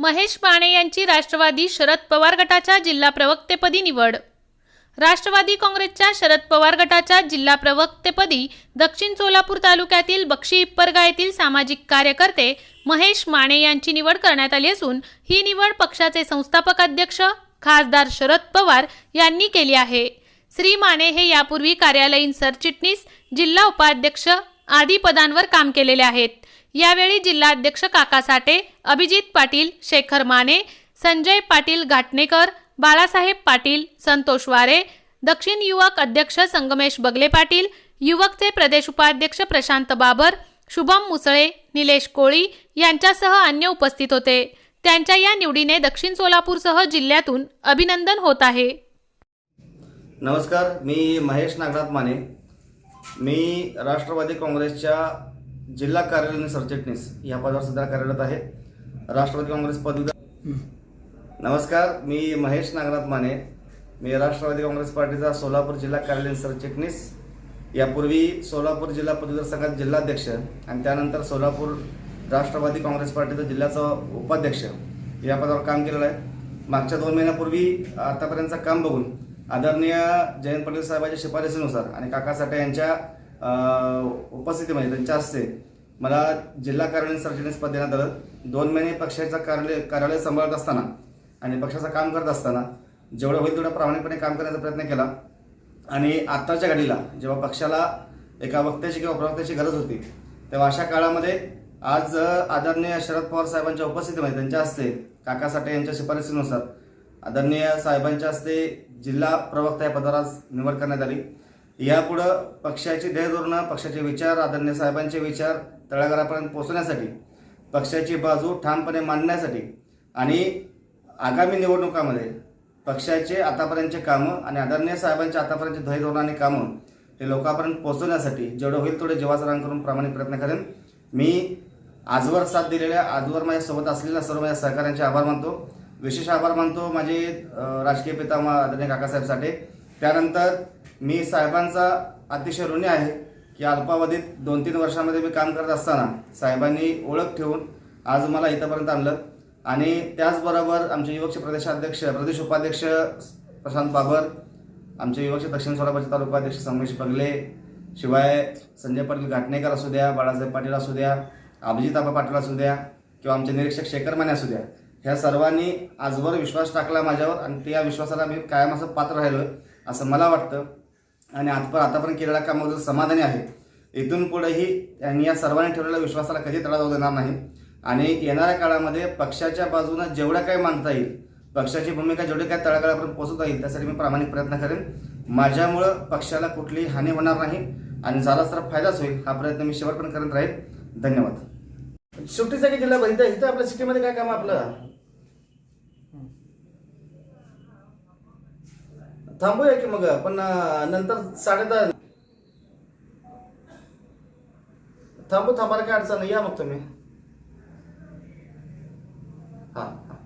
महेश माने यांची राष्ट्रवादी शरद पवार गटाच्या जिल्हा प्रवक्तेपदी निवड. राष्ट्रवादी काँग्रेसच्या शरद पवार गटाच्या जिल्हा प्रवक्तेपदी दक्षिण सोलापूर तालुक्यातील बक्षी इप्परगा येथील सामाजिक कार्यकर्ते महेश माने यांची निवड करण्यात आली असून ही निवड पक्षाचे संस्थापक अध्यक्ष खासदार शरद पवार यांनी केली आहे. श्री माने हे यापूर्वी कार्यालयीन सरचिटणीस जिल्हा उपाध्यक्ष आदी पदांवर काम केलेले आहेत. यावेळी जिल्हाध्यक्ष काका साठे अभिजित पाटील शेखर माने संजय पाटील घाटणेकर बाळासाहेब पाटील संतोष वारे दक्षिण युवक अध्यक्ष संगमेश बगले पाटील युवकचे प्रदेश उपाध्यक्ष प्रशांत बाबर शुभम मुसळे निलेश कोळी यांच्यासह अन्य उपस्थित होते. त्यांच्या या निवडीने दक्षिण सोलापूरसह जिल्ह्यातून अभिनंदन होत आहे. नमस्कार मी महेश नागनाथ माने. मी राष्ट्रवादी काँग्रेसच्या जिल्हा कार्यालयीन सरचिटणीस या पदावर सध्या कार्यरत आहे. राष्ट्रवादी काँग्रेस पदवीधर नमस्कार मी महेश नागनाथ माने. मी राष्ट्रवादी काँग्रेस पार्टीचा सोलापूर जिल्हा कार्यालयीन सरचिटणीस. यापूर्वी सोलापूर जिल्हा पदवीधर संघात जिल्हाध्यक्ष आणि त्यानंतर सोलापूर राष्ट्रवादी काँग्रेस पार्टीचा जिल्ह्याचा उपाध्यक्ष या पदावर काम केलेलं आहे. मागच्या दोन महिन्यापूर्वी आतापर्यंतचं काम बघून आदरणीय जयंत पाटील साहेबांच्या शिफारसीनुसार आणि काका साठे यांच्या उपस्थितीमध्ये त्यांच्या हस्ते मला जिल्हा कार्यालयीन सरचिटणीस पद देण्यात आलं. दोन महिने पक्षाचं कार्यालय कार्यालय सांभाळत असताना आणि पक्षाचं काम करत असताना जेवढं होईल तेवढं प्रामाणिकपणे काम करण्याचा प्रयत्न केला. आणि आत्ताच्या घडीला जेव्हा पक्षाला एका वक्त्याची किंवा प्रवक्त्याची गरज होती तेव्हा अशा काळामध्ये आज आदरणीय शरद पवार साहेबांच्या उपस्थितीमध्ये त्यांच्या हस्ते काका साठे यांच्या शिफारसीनुसार आदरणीय साहेबांच्या हस्ते जिल्हा प्रवक्ता या पदावर आज निवड करण्यात आली. यापुढं पक्षाची ध्येयधोरणं पक्षाचे विचार आदरणीय साहेबांचे विचार तळागाळापर्यंत पोचण्यासाठी पक्षाची बाजू ठामपणे मांडण्यासाठी आणि आगामी निवडणुकामध्ये पक्षाचे आतापर्यंतचे कामं आणि आदरणीय साहेबांच्या आतापर्यंतचे ध्येयधोरणं आणि कामं हे लोकांपर्यंत पोहोचवण्यासाठी जेवढं होईल तेवढे जीवाचं रान करून प्रामाणिक प्रयत्न करेन. मी आजवर साथ दिलेल्या आजवर माझ्यासोबत असलेल्या सर्व माझ्या सहकाऱ्यांचे आभार मानतो. विशेष आभार मानतो माझे राजकीय पितामह आदरणीय काकासाहेब साठे. त्यानंतर मी साहेबांचा अतिशय ऋणी आहे की अल्पावधीत दोन तीन वर्षामध्ये मी काम करत असताना साहेबांनी ओळख ठेवून आज मला इथंपर्यंत आणलं. आणि त्याचबरोबर आमचे युवकचे प्रदेशाध्यक्ष प्रदेश उपाध्यक्ष प्रशांत बाबर आमचे युवकचे दक्षिण सोलापूरचे तालुकाध्यक्ष संमेश बगले शिवाय संजय पाटील घाटणेकर असू द्या बाळासाहेब पाटील असू द्या अभिजित आबा पाटील असू द्या किंवा आमचे निरीक्षक शेखर माने असू द्या ह्या सर्वांनी आजवर विश्वास टाकला माझ्यावर आणि त्या विश्वासाला मी कायम असं पात्र राहिलो असं मला वाटतं. आणि आजपर आतापर्यंत केलेल्या कामाबद्दल समाधानी आहे इथून पुढेही त्यांनी या सर्वांनी ठेवलेल्या विश्वासाला कधी तडा जाऊ देणार नाही. आणि येणाऱ्या काळामध्ये पक्षाच्या बाजूनं जेवढं काही मांडता येईल पक्षाची भूमिका जेवढी काय तळागाळापर्यंत पोहोचवता येईल त्यासाठी मी प्रामाणिक प्रयत्न करेन. माझ्यामुळं पक्षाला कुठलीही हानी होणार नाही आणि झालाच तर फायदाच होईल हा प्रयत्न मी शेवटपर्यंत करत राहील धन्यवाद. सुट्टीसाठी जिल्हा बघितलं इथं आपल्या सिटीमध्ये काय काम आपलं? थांबूया की मग पण नंतर साडे दहा थांबू थांबायला काय अडचण या मग तुम्ही. हां.